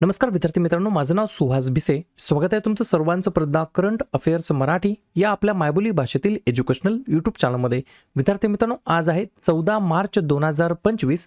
नमस्कार विद्यार्थी मित्रांनो माझं नाव सुहास भिसे. स्वागत आहे तुमचं सर्वांचं प्रज्ञा करंट अफेअर्स मराठी या आपल्या मायबोली भाषेतील एज्युकेशनल यूट्यूब चॅनलमध्ये विद्यार्थी मित्रांनो आज आहे चौदा मार्च दोन हजार पंचवीस.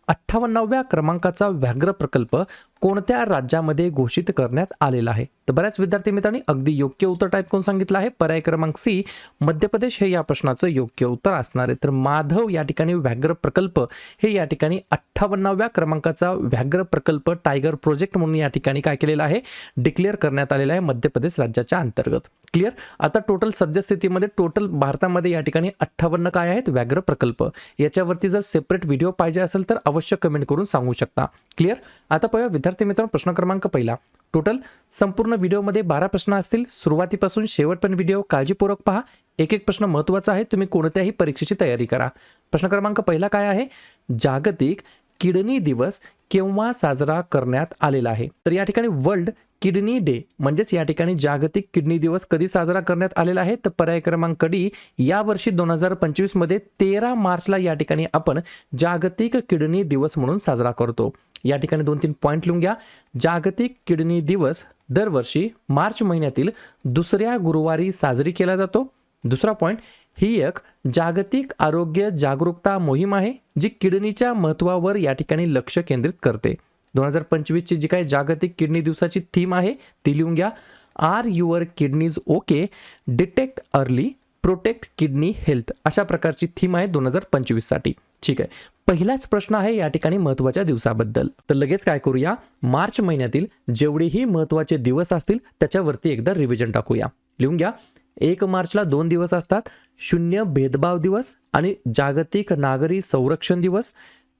अठ्ठावन्नाव्या क्रमांकाचा व्याघ्र प्रकल्प कोणत्या राज्यामध्ये घोषित करण्यात आलेला आहे? तर बऱ्याच विद्यार्थी मित्रांनी अगदी योग्य उत्तर टाईप करून सांगितलं आहे. पर्याय क्रमांक सी मध्य प्रदेश हे या प्रश्नाचं योग्य उत्तर असणार आहे. तर माधव या ठिकाणी व्याघ्र प्रकल्प हे या ठिकाणी अठ्ठावन्नाव्या क्रमांकाचा व्याघ्र प्रकल्प टायगर प्रोजेक्ट म्हणून या ठिकाणी काय केलेला आहे? डिक्लेअर करण्यात आलेला आहे मध्य प्रदेश राज्याच्या अंतर्गत. क्लिअर आता टोटल सद्यस्थितीमध्ये टोटल भारतामध्ये या ठिकाणी अठ्ठावन्न काय आहेत? व्याघ्र प्रकल्प. याच्यावरती जर सेपरेट व्हिडिओ पाहिजे असेल तर अवश्य कमेंट करून सांगू शकता. क्लिअर आता पाहूया विद्यार्थी मित्रांनो प्रश्न क्रमांक पहिला. टोटल संपूर्ण व्हिडिओमध्ये बारा प्रश्न असतील. सुरुवातीपासून शेवटपर्यंत व्हिडिओ काळजीपूर्वक पहा. एक एक प्रश्न महत्त्वाचा आहे. तुम्ही कोणत्याही परीक्षेची तयारी करा. प्रश्न क्रमांक पहिला काय आहे? जागतिक किडनी दिवस केव्हा साजरा करण्यात आलेला आहे? तर या ठिकाणी वर्ल्ड किडनी डे म्हणजेच या ठिकाणी जागतिक किडनी दिवस कधी साजरा करण्यात आलेला आहे? तर पर्याय क्रमांक डी या वर्षी दोन हजार पंचवीसमध्ये तेरा मार्चला या ठिकाणी आपण जागतिक किडनी दिवस म्हणून साजरा करतो. या ठिकाणी दोन तीन पॉईंट लिहून घ्या. जागतिक किडनी दिवस दरवर्षी मार्च महिन्यातील दुसऱ्या गुरुवारी साजरी केला जातो. दुसरा पॉईंट ही एक जागतिक आरोग्य जागरूकता मोहीम आहे जी किडनीच्या महत्त्वावर या ठिकाणी लक्ष केंद्रित करते. दोन हजार पंचवीसची जी काही जागतिक किडनी दिवसाची थीम आहे ती लिहून घ्या. Are your kidneys okay detect early protect kidney health अशा प्रकारची थीम आहे दोन हजार पंचवीससाठी. ठीक आहे. पहिलाच प्रश्न आहे या ठिकाणी महत्त्वाच्या दिवसाबद्दल. तर लगेच काय करूया? मार्च महिन्यातील जेवढेही महत्त्वाचे दिवस असतील त्याच्यावरती एकदा रिव्हिजन टाकूया. लिहून घ्या. एक मार्चला दोन दिवस असतात. शून्य भेदभाव दिवस आणि जागतिक नागरी संरक्षण दिवस.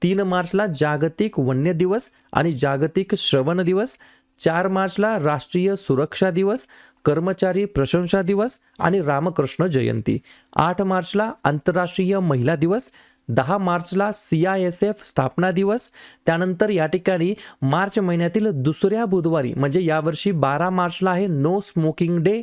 तीन मार्चला जागतिक वन्य दिवस आणि जागतिक श्रवण दिवस चार मार्चला राष्ट्रीय सुरक्षा दिवस कर्मचारी प्रशंसा दिवस आणि रामकृष्ण जयंती. आठ मार्चला आंतरराष्ट्रीय महिला दिवस दहा मार्चला सी आय एस एफ स्थापना दिवस त्यानंतर या ठिकाणी मार्च महिन्यातील दुसऱ्या बुधवारी म्हणजे यावर्षी बारा मार्चला आहे नो स्मोकिंग डे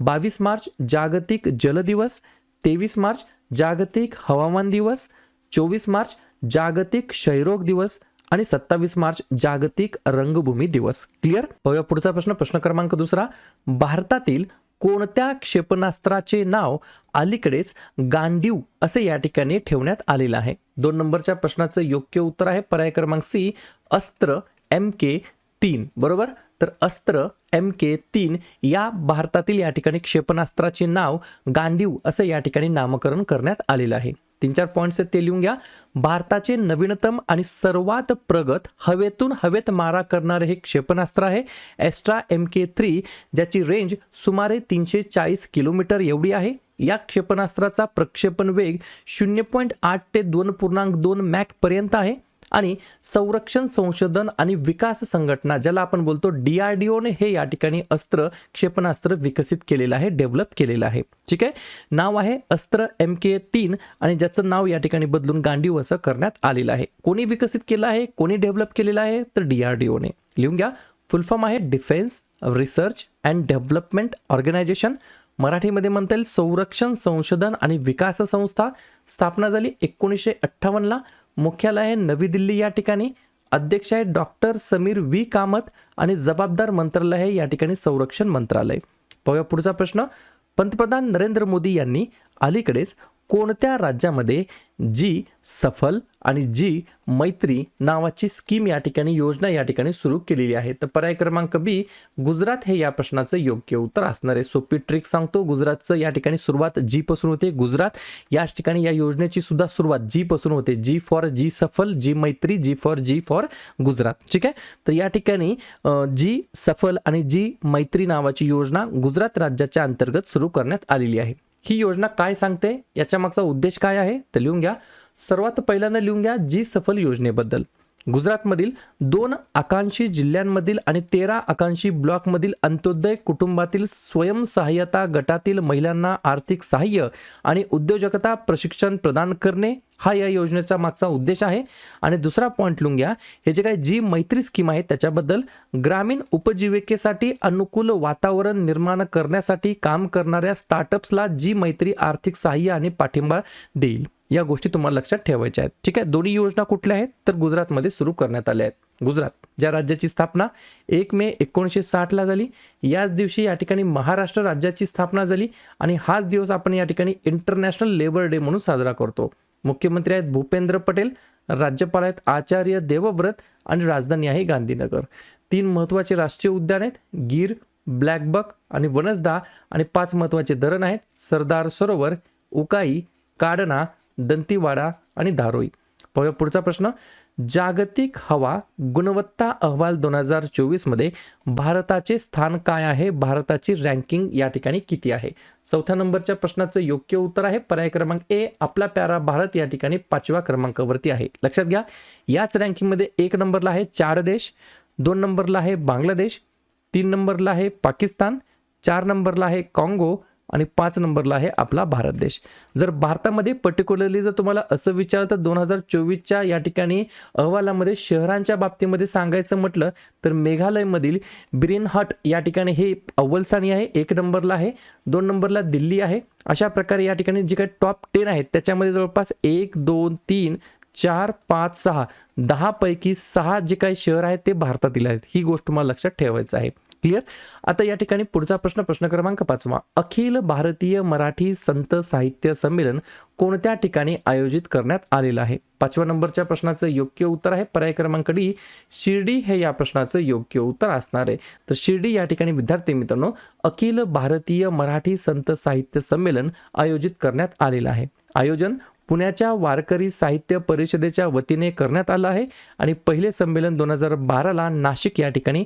बावीस मार्च जागतिक जल दिवस तेवीस मार्च जागतिक हवामान दिवस चोवीस मार्च जागतिक क्षयरोग दिवस आणि सत्तावीस मार्च जागतिक रंगभूमी दिवस. क्लिअर पाहूया पुढचा प्रश्न. प्रश्न क्रमांक दुसरा. भारतातील कोणत्या क्षेपणास्त्राचे नाव अलीकडेच गांडीव असे या ठिकाणी ठेवण्यात आलेलं आहे? दोन नंबरच्या प्रश्नाचं योग्य उत्तर आहे. पर्याय क्रमांक सी अस्त्र एम के तीन. बरोबर? तर अस्त्र एम के तीन या भारतातील या ठिकाणी क्षेपणास्त्राचे नाव गांडीव असं या ठिकाणी नामकरण करण्यात आलेलं आहे. तीन चार पॉईंट्स आहेत ते लिहून घ्या. भारताचे नवीनतम आणि सर्वात प्रगत हवेतून हवेत मारा करणारे हे क्षेपणास्त्र आहे. एस्ट्रा एम के थ्री ज्याची रेंज सुमारे तीनशे चाळीस किलोमीटर एवढी आहे. या क्षेपणास्त्राचा प्रक्षेपण वेग शून्य पॉईंट आठ ते दोन पूर्णांक दोन मॅकपर्यंत आहे. आणि संरक्षण संशोधन आणि विकास संघटना ज्याला आपण बोलतो डी आर डी ओने हे या ठिकाणी अस्त्र क्षेपणास्त्र विकसित केलेलं आहे डेव्हलप केलेलं आहे. ठीक आहे? नाव आहे अस्त्र एम के तीन आणि ज्याचं नाव या ठिकाणी बदलून गांडीव असं करण्यात आलेलं आहे. कोणी विकसित केलं आहे? कोणी डेव्हलप केलेलं आहे? तर डी आर डी ओने लिहून घ्या. फुल फॉर्म आहे defence research and development organisation. मराठीमध्ये म्हणता येईल संरक्षण संशोधन आणि विकास संस्था. स्थापना झाली एकोणीसशे अठ्ठावन्नला. मुख्यालय आहे नवी दिल्ली या ठिकाणी. अध्यक्ष आहे डॉक्टर समीर व्ही. कामत आणि जबाबदार मंत्रालय आहे या ठिकाणी संरक्षण मंत्रालय. पाहूया पुढचा प्रश्न. पंतप्रधान नरेंद्र मोदी यांनी अलीकडेच कोणत्या राज्यामध्ये जी सफल आणि जी मैत्री नावाची स्कीम या ठिकाणी योजना या ठिकाणी सुरू केलेली आहे? तर पर्याय क्रमांक बी गुजरात हे या प्रश्नाचं योग्य उत्तर असणार आहे. सोपी ट्रिक सांगतो. गुजरातचं या ठिकाणी सुरुवात जी पासून होते. गुजरात या ठिकाणी या योजनेची सुद्धा सुरुवात जी पासून होते. जी for G Safal G Maitri G for G for Gujarat. ठीक आहे? तर या ठिकाणी जी सफल आणि जी मैत्री नावाची योजना गुजरात राज्याच्या अंतर्गत सुरू करण्यात आलेली आहे. ही योजना काय सांगते? याच्या मागचा उद्देश काय आहे? तर लिहून घ्या. सर्वात पहिल्यांदा लिहून घ्या जी सफल योजनेबद्दल. गुजरातमधील दोन आकांक्षी जिल्ह्यांमधील आणि तेरा आकांक्षी ब्लॉकमधील अंत्योदय कुटुंबातील स्वयंसहाय्यता गटातील महिलांना आर्थिक सहाय्य आणि उद्योजकता प्रशिक्षण प्रदान करणे हा या योजनेचा मागचा उद्देश आहे. आणि दुसरा पॉईंट लिहून घ्या. हे जे काही जी मैत्री स्कीम आहे त्याच्याबद्दल ग्रामीण उपजीविकेसाठी अनुकूल वातावरण निर्माण करण्यासाठी काम करणाऱ्या स्टार्टअप्सला जी मैत्री आर्थिक सहाय्य आणि पाठिंबा देईल. या गोष्टी तुम्हाला लक्षात ठेवायच्या आहेत. ठीक आहे? दोन्ही योजना कुठल्या आहेत? तर गुजरातमध्ये सुरू करण्यात आल्या आहेत. गुजरात ज्या राज्याची स्थापना एक मे एकोणीसशे साठला झाली याच दिवशी या ठिकाणी महाराष्ट्र राज्याची स्थापना झाली आणि हाच दिवस आपण या ठिकाणी इंटरनॅशनल लेबर डे म्हणून साजरा करतो. मुख्यमंत्री आहेत भूपेंद्र पटेल राज्यपाल आहेत आचार्य देवव्रत आणि राजधानी आहे गांधीनगर. तीन महत्त्वाचे राष्ट्रीय उद्यान आहेत गीर ब्लॅकबक आणि वनसदा आणि पाच महत्त्वाचे धरण आहेत सरदार सरोवर उकाई काडना दंतीवाडा आणि धारोई. पाहूया पुढचा प्रश्न जागतिक हवा गुणवत्ता अहवाल दोन हजार चोवीसमध्ये भारताचे स्थान काय आहे? भारताची रँकिंग या ठिकाणी किती आहे? चौथ्या नंबरच्या प्रश्नाचं योग्य उत्तर आहे. पर्याय क्रमांक ए आपला प्यारा भारत या ठिकाणी पाचव्या क्रमांकावरती आहे. लक्षात घ्या याच रँकिंगमध्ये एक नंबरला आहे चार देश दोन नंबरला आहे बांगलादेश तीन नंबरला आहे पाकिस्तान चार नंबरला आहे काँगो आणि पाच नंबरला आहे आपला भारत देश. जर भारतामध्ये पर्टिक्युलरली जर तुम्हाला असं विचारलं तर दोन हजार चोवीसच्या या ठिकाणी अहवालामध्ये शहरांच्या बाबतीमध्ये सांगायचं म्हटलं तर मेघालयमधील ब्रिनहट या ठिकाणी हे अव्वल स्थानी आहे एक नंबरला आहे दोन नंबरला दिल्ली आहे. अशा प्रकारे या ठिकाणी जे काही टॉप टेन आहेत त्याच्यामध्ये जवळपास एक दोन तीन चार पाच सहा दहापैकी सहा जे काही शहर आहेत ते भारतातील आहेत. ही गोष्ट तुम्हाला लक्षात ठेवायचं आहे. क्लिअर आता या ठिकाणी पुढचा प्रश्न प्रश्न क्रमांक पाचवा. अखिल भारतीय मराठी संत साहित्य संमेलन कोणत्या ठिकाणी आयोजित करण्यात आलेलं आहे? पाचव्या नंबरच्या प्रश्नाचं योग्य उत्तर आहे. पर्याय क्रमांक डी शिर्डी हे या प्रश्नाचं योग्य उत्तर असणार आहे. तर शिर्डी या ठिकाणी विद्यार्थी मित्रांनो अखिल भारतीय मराठी संत साहित्य संमेलन आयोजित करण्यात आलेलं आहे. आयोजन पुण्याच्या वारकरी साहित्य परिषदेच्या वतीने करण्यात आलं आहे आणि पहिले संमेलन दोन हजार बाराला नाशिक या ठिकाणी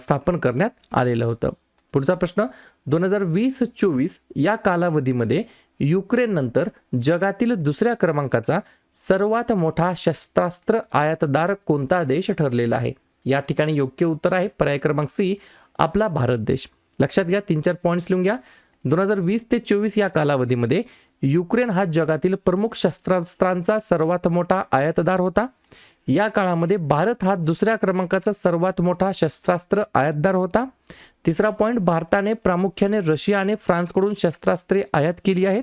स्थापन करण्यात आलेलं होतं. पुढचा प्रश्न दोन हजार वीस चोवीस या कालावधीमध्ये युक्रेननंतर जगातील दुसऱ्या क्रमांकाचा सर्वात मोठा शस्त्रास्त्र आयातदार कोणता देश ठरलेला आहे? या ठिकाणी योग्य उत्तर आहे पर्याय क्रमांक सी आपला भारत देश. लक्षात घ्या तीन चार पॉईंट्स लिहून घ्या. दोन हजार वीस ते चोवीस या कालावधीमध्ये युक्रेन हा जगातील प्रमुख शस्त्रास्त्रांचा सर्वात मोठा आयातदार होता. या काळामध्ये भारत हा दुसऱ्या क्रमांकाचा सर्वात मोठा शस्त्रास्त्र आयातदार होता. तिसरा पॉईंट भारताने प्रामुख्याने रशिया आणि फ्रान्सकडून शस्त्रास्त्रे आयात केली आहेत.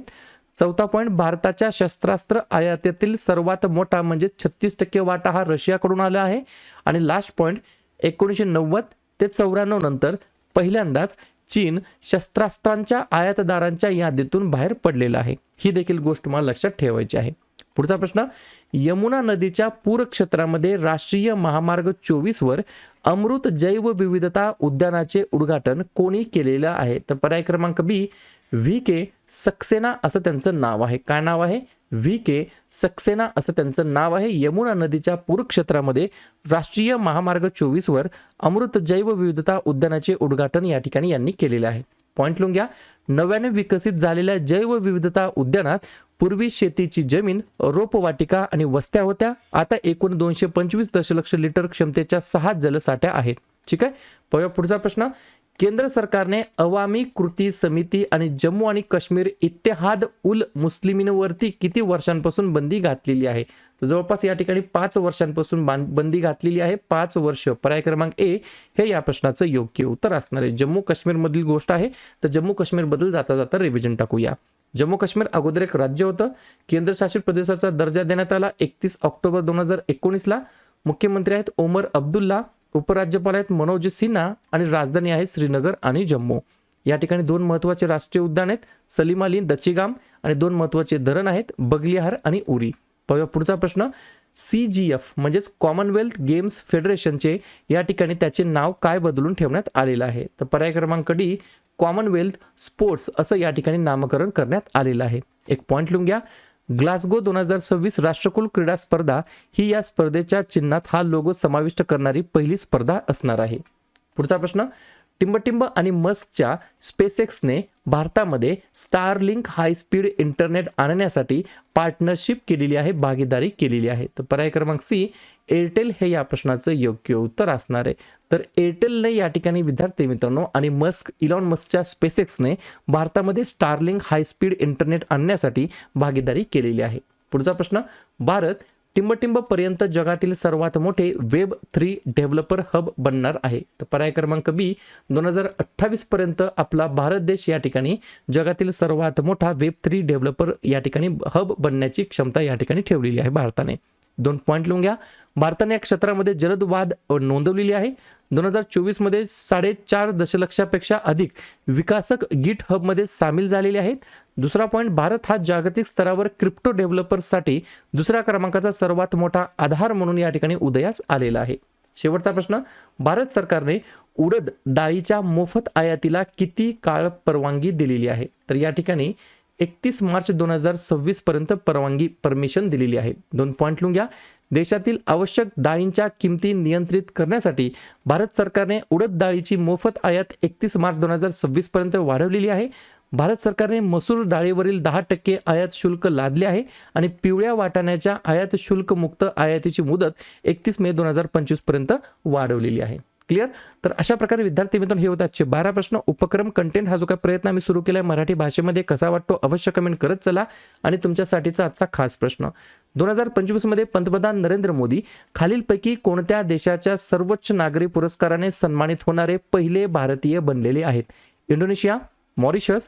चौथा पॉईंट भारताच्या शस्त्रास्त्र आयातीतील सर्वात मोठा म्हणजे छत्तीस टक्के वाटा हा रशियाकडून आला आहे. आणि लास्ट पॉईंट एकोणीसशे नव्वद ते चौऱ्याण्णव नंतर पहिल्यांदाच चीन शस्त्रास्त्रांच्या आयातदारांच्या यादीतून बाहेर पडलेला आहे. ही देखील गोष्ट मला लक्षात ठेवायची आहे. पुढचा प्रश्न यमुना नदीच्या पूर क्षेत्रामध्ये राष्ट्रीय महामार्ग चोवीस वर अमृत जैवविविधता उद्यानाचे उद्घाटन कोणी केलेलं आहे? तर पर्याय क्रमांक बी व्ही के सक्सेना असं त्यांचं नाव आहे. काय नाव आहे? व्ही के सक्सेना असं त्यांचं नाव आहे. यमुना नदीच्या पूर क्षेत्रामध्ये राष्ट्रीय महामार्ग चोवीस वर अमृत जैवविविधता उद्यानाचे उद्घाटन या ठिकाणी यांनी केलेले आहे. पॉईंट लिहून घ्या. नव्याने विकसित झालेल्या जैवविविधता उद्यानात पूर्वी शेतीची जमीन रोपवाटिका आणि वस्त्या होत्या. आता एकूण दोनशे पंचवीस दशलक्ष लिटर क्षमतेच्या सहा जलसाठ्या आहेत. ठीक आहे? पाहूया पुढचा प्रश्न. केंद्र सरकारने अवामी कृती समिती आणि जम्मू आणि काश्मीर इत्तेहाद उल मुस्लिमींवरती किती वर्षांपासून बंदी घातलेली आहे? तर जवळपास या ठिकाणी पाच वर्षांपासून बां- बंदी घातलेली आहे. पाच वर्ष. पर्याय क्रमांक ए हे या प्रश्नाचं योग्य उत्तर असणार आहे. जम्मू काश्मीरमधील गोष्ट आहे. तर जम्मू काश्मीरबद्दल जाता जाता रिव्हिजन टाकूया. जम्मू काश्मीर अगोदर एक राज्य होतं. केंद्रशासित प्रदेशाचा दर्जा देण्यात आला एकतीस ऑक्टोबर दोन हजार एकोणीसला. मुख्यमंत्री आहेत ओमर अब्दुल्ला. उपराज्यपाल आहेत मनोज सिन्हा आणि राजधानी आहे श्रीनगर आणि जम्मू. या ठिकाणी दोन महत्त्वाचे राष्ट्रीय उद्यान आहेत सलीम अली दचिगाम आणि दोन महत्त्वाचे धरण आहेत बगलिहार आणि उरी. पुढचा प्रश्न. सी जी एफ म्हणजेच कॉमनवेल्थ गेम्स फेडरेशनचे या ठिकाणी त्याचे नाव काय बदलून ठेवण्यात आलेलं आहे? तर पर्याय क्रमांक डी कॉमनवेल्थ स्पोर्ट्स असं या ठिकाणी नामकरण करण्यात आलेलं आहे. एक पॉईंट लिहून घ्या. ग्लासगो दोन हजार सव्वीस राष्ट्रकुल क्रीडा स्पर्धा ही या स्पर्धेच्या चिन्हात हा लोगो समाविष्ट करणारी पहिली स्पर्धा असणार आहे. पुढचा प्रश्न टिंबटिंब आणि मस्कच्या स्पेसएक्सने भारतामध्ये स्टारलिंक हाय स्पीड इंटरनेट आणण्यासाठी पार्टनरशिप केलेली आहे भागीदारी केलेली आहे. तर पर्याय क्रमांक सी एअरटेल हे या प्रश्नाचं योग्य उत्तर असणार आहे. तर एअरटेलने या ठिकाणी विद्यार्थी मित्रांनो आणि मस्क इलॉन मस्कच्या स्पेसेक्सने भारतामध्ये स्टारलिंग हाय स्पीड इंटरनेट आणण्यासाठी भागीदारी केलेली आहे. पुढचा प्रश्न भारत टिंबटिंब पर्यंत जगातील सर्वात मोठे वेब थ्री डेव्हलपर हब बनणार आहे. तर पर्याय क्रमांक बी दोन हजार अठ्ठावीस पर्यंत आपला भारत देश या ठिकाणी जगातील सर्वात मोठा वेब थ्री डेव्हलपर या ठिकाणी हब बनण्याची क्षमता या ठिकाणी ठेवलेली आहे भारताने. दोन पॉईंट लिहून घ्या. भारताने या क्षेत्रामध्ये जलद वाढ नोंदवलेली आहे. दोन हजार चोवीसमध्ये साडेचार दशलक्षापेक्षा अधिक विकासक गिट हबमध्ये सामील झालेले आहेत. दुसरा पॉईंट भारत हा जागतिक स्तरावर क्रिप्टो डेव्हलपर्ससाठी दुसऱ्या क्रमांकाचा सर्वात मोठा आधार म्हणून या ठिकाणी उदयास आलेला आहे. शेवटचा प्रश्न भारत सरकारने उडद डाळीच्या मोफत आयातीला किती काळ परवानगी दिलेली आहे? तर या ठिकाणी एकतीस मार्च दोन हजार सव्वीस पर्यंत परवानगी परमिशन दिलेली आहे. दोन पॉईंट लिहून घ्या. देशातील आवश्यक डाळींच्या किमती नियंत्रित करण्यासाठी भारत सरकारने उडद डाळीची मोफत आयात एकतीस मार्च दोन हजार सव्वीस पर्यंत वाढवलेली आहे. भारत सरकारने मसूर डाळीवरील दहा टक्के आयात शुल्क लादले आहे आणि पिवळ्या वाटाण्याच्या आयात शुल्क मुक्त आयातीची मुदत एकतीस मे दोन हजार पंचवीसपर्यंत वाढवलेली आहे. क्लिअर तर अशा प्रकारे विद्यार्थी मित्रांनो हे होतात आजचे बारा प्रश्न. उपक्रम कंटेंट हा जो काही प्रयत्न आम्ही सुरू केला आहे मराठी भाषेमध्ये कसा वाटतो अवश्य कमेंट करत चला. आणि तुमच्यासाठीचा आजचा खास प्रश्न. दोन हजार पंचवीसमध्ये पंतप्रधान नरेंद्र मोदी खालीलपैकी कोणत्या देशाच्या सर्वोच्च नागरी पुरस्काराने सन्मानित होणारे पहिले भारतीय बनलेले आहेत? Indonesia Mauritius